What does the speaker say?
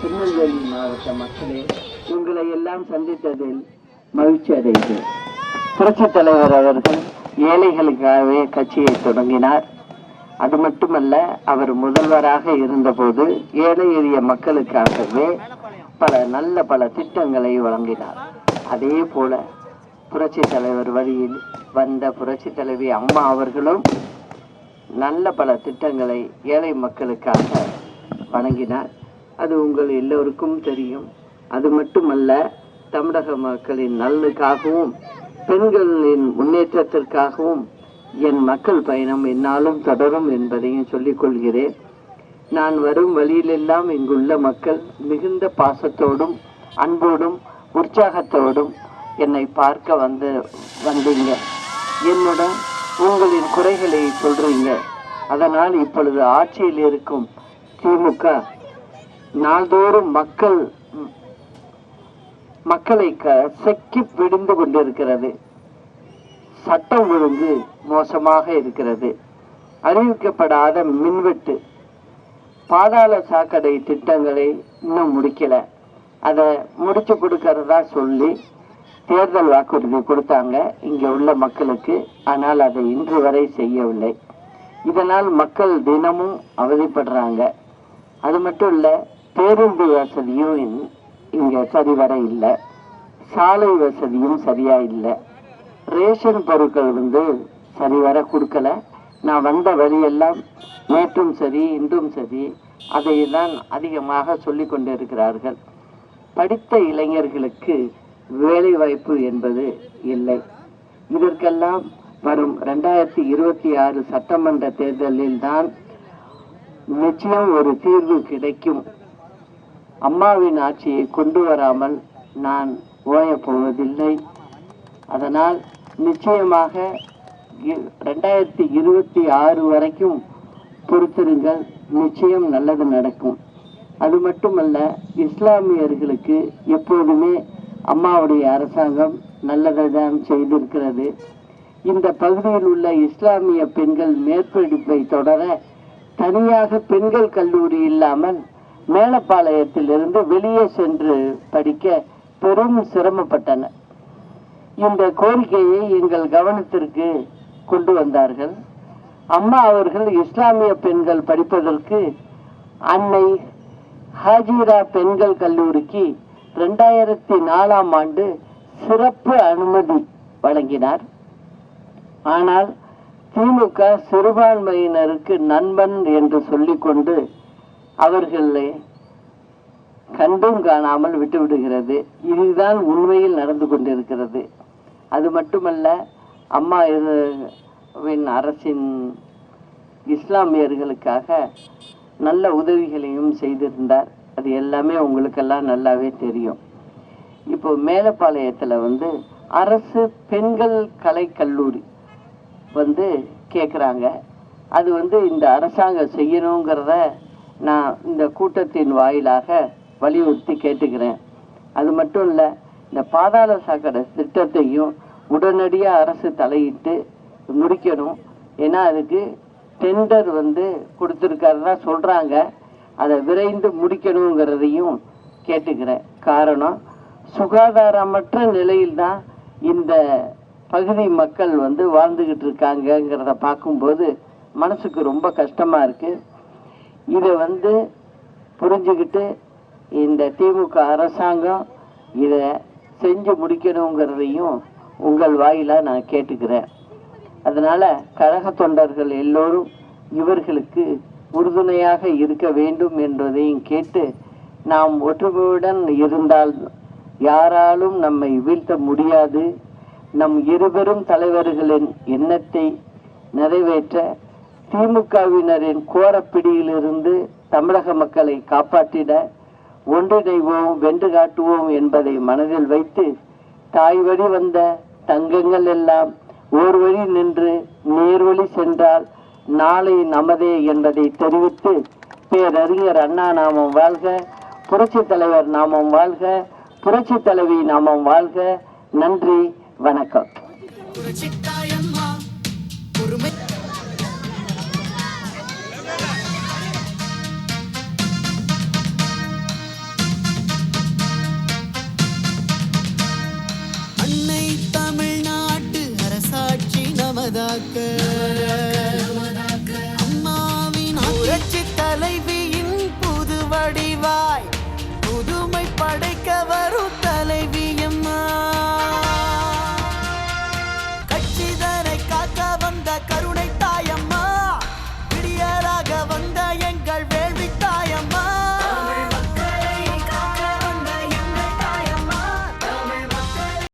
திருநெல்வேலி மாவட்ட மக்களே உங்களை எல்லாம் சந்தித்ததில் மகிழ்ச்சி அடைகிறேன் புரட்சித் தலைவர் அவர்கள் ஏழைகளுக்காகவே கட்சியை தொடங்கினார். அது மட்டுமல்ல அவர் முதல்வராக இருந்தபோது ஏழை எளிய மக்களுக்காகவே பல நல்ல பல திட்டங்களை வழங்கினார். அதே போல புரட்சி தலைவர் வழியில் வந்த புரட்சி தலைவி அம்மா அவர்களும் நல்ல பல திட்டங்களை ஏழை மக்களுக்காக வழங்கினார். அது உங்கள் எல்லோருக்கும் தெரியும். அது மட்டுமல்ல தமிழக மக்களின் நலனுக்காகவும் பெண்களின் முன்னேற்றத்திற்காகவும் என் மக்கள் பயணம் என்னாலும் தொடரும் என்பதையும் சொல்லிக் கொள்கிறேன். நான் வரும் வழியிலெல்லாம் இங்குள்ள மக்கள் மிகுந்த பாசத்தோடும் அன்போடும் உற்சாகத்தோடும் என்னை பார்க்க வந்து வந்தீங்க. என்னுடன் உங்களின் குறைகளை சொல்றீங்க. அதனால் இப்பொழுது ஆட்சியில் இருக்கும் திமுக நாள்தோறும் மக்கள் மக்களை க செக்கி பிடிந்து கொண்டிருக்கிறது. சட்டம் ஒழுங்கு மோசமாக இருக்கிறது. அறிவிக்கப்படாத மின்வெட்டு பாதாள சாக்கடை திட்டங்களை இன்னும் முடிக்கல. அதை முடிச்சு கொடுக்கறதா சொல்லி தேர்தல் வாக்குறுதி கொடுத்தாங்க இங்கே உள்ள மக்களுக்கு. ஆனால் அதை இன்று வரை செய்யவில்லை. இதனால் மக்கள் தினமும் அவதிப்படுறாங்க. அது மட்டும் இல்லை பேருந்து வசதியும் இன்- சரிவர இல்லை. சாலை வசதியும் சரியாக இல்லை. ரேஷன் பொருட்கள் வந்து சரிவர கொடுக்கல. நான் வந்த வழியெல்லாம் நேற்றும் சரி இன்றும் சரி அதை தான் அதிகமாக சொல்லி கொண்டிருக்கிறார்கள். படித்த இளைஞர்களுக்கு வேலைவாய்ப்பு என்பது இல்லை. இதற்கெல்லாம் வரும் ரெண்டாயிரத்தி இருபத்தி ஆறு சட்டமன்ற தேர்தலில் தான் நிச்சயம் ஒரு தீர்வு கிடைக்கும். அம்மாவின் ஆட்சியை கொண்டு வராமல் நான் ஓயப்போவதில்லை அதனால் நிச்சயமாக இ- ரெண்டாயிரத்தி இருபத்தி ஆறு வரைக்கும் பொறுத்திருங்கள். நிச்சயம் நல்லது நடக்கும். அது மட்டுமல்ல இஸ்லாமியர்களுக்கு எப்போதுமே அம்மாவுடைய அரசாங்கம் நல்லதை தான் செய்திருக்கிறது. இந்த பகுதியில் உள்ள இஸ்லாமிய பெண்கள் மேற்படிப்பை தொடர தனியாக பெண்கள் கல்லூரி இல்லாமல் மேலப்பாளையத்திலிருந்து வெளியே சென்று படிக்க பெரும் சிரமப்பட்டனர் இந்த கோரிக்கையை எங்கள் கவனத்திற்கு கொண்டு வந்தார்கள். அம்மா அவர்கள் இஸ்லாமிய பெண்கள் படிப்பதற்கு அன்னை ஹாஜிரா பெண்கள் கல்லூரிக்கு ரெண்டாயிரத்தி நாலாம் ஆண்டு சிறப்பு அனுமதி வழங்கினார். ஆனால் திமுக சிறுபான்மையினருக்கு நண்பன் என்று சொல்லிக்கொண்டு அவர்களை கண்டும் காணாமல் விட்டுவிடுகிறது. இதுதான் உண்மையில் நடந்து கொண்டிருக்கிறது. அது மட்டுமல்ல அம்மா இது- வின் அரசின் இஸ்லாமியர்களுக்காக நல்ல உதவிகளையும் செய்திருந்தார். அது எல்லாமே உங்களுக்கெல்லாம் நல்லாவே தெரியும். இப்போ மேலப்பாளையத்தில் வந்து அரசு பெண்கள் கலை கல்லூரி வந்து கேட்குறாங்க அது வந்து இந்த அரசாங்கம் செய்யணுங்கிறத நான் இந்த கூட்டத்தின் வாயிலாக வலியுறுத்தி கேட்டுக்கிறேன். அது மட்டும் இல்லை இந்த பாதாள சாக்கடை திட்டத்தையும் உடனடியாக அரசு தலையிட்டு முடிக்கணும். ஏன்னா அதுக்கு டெண்டர் வந்து கொடுத்துருக்கறதா சொல்கிறாங்க அதை விரைந்து முடிக்கணுங்கிறதையும் கேட்டுக்கிறேன். காரணம் சுகாதாரமற்ற நிலையில்தான் இந்த பகுதி மக்கள் வந்து வாழ்ந்துக்கிட்டு இருக்காங்கங்கிறத பார்க்கும்போது மனசுக்கு ரொம்ப கஷ்டமாக இருக்குது இதை வந்து புரிஞ்சுக்கிட்டு இந்த திமுக அரசாங்கம் இதை செஞ்சு முடிக்கணுங்கிறதையும் உங்கள் வாயிலாக நான் கேட்டுக்கிறேன். அதனால் கழக தொண்டர்கள் எல்லோரும் இவர்களுக்கு உறுதுணையாக இருக்க வேண்டும் என்பதையும் கேட்டு நாம் ஒற்றுமையுடன் இருந்தால் யாராலும் நம்மை வீழ்த்த முடியாது. நம் இருவரும் தலைவர்களின் எண்ணத்தை நிறைவேற்ற திமுகவினரின் கோரப்பிடியிலிருந்து தமிழக மக்களை காப்பாற்றிட ஒன்றிணைவோம் வென்று காட்டுவோம் என்பதை மனதில் வைத்து தாய் வழி வந்த தங்கங்கள் எல்லாம் ஓர் வழி நின்று நேர்வழி சென்றால் நாளை நமதே என்பதை தெரிவித்து பேரறிஞர் அண்ணா நாமம் வாழ்க புரட்சி தலைவர் நாமம் வாழ்க புரட்சி தலைவி நாமம் வாழ்க. நன்றி வணக்கம். நமதாக்க அம்மாவின் புரட்சி தலைவியின் புது வடிவாய்.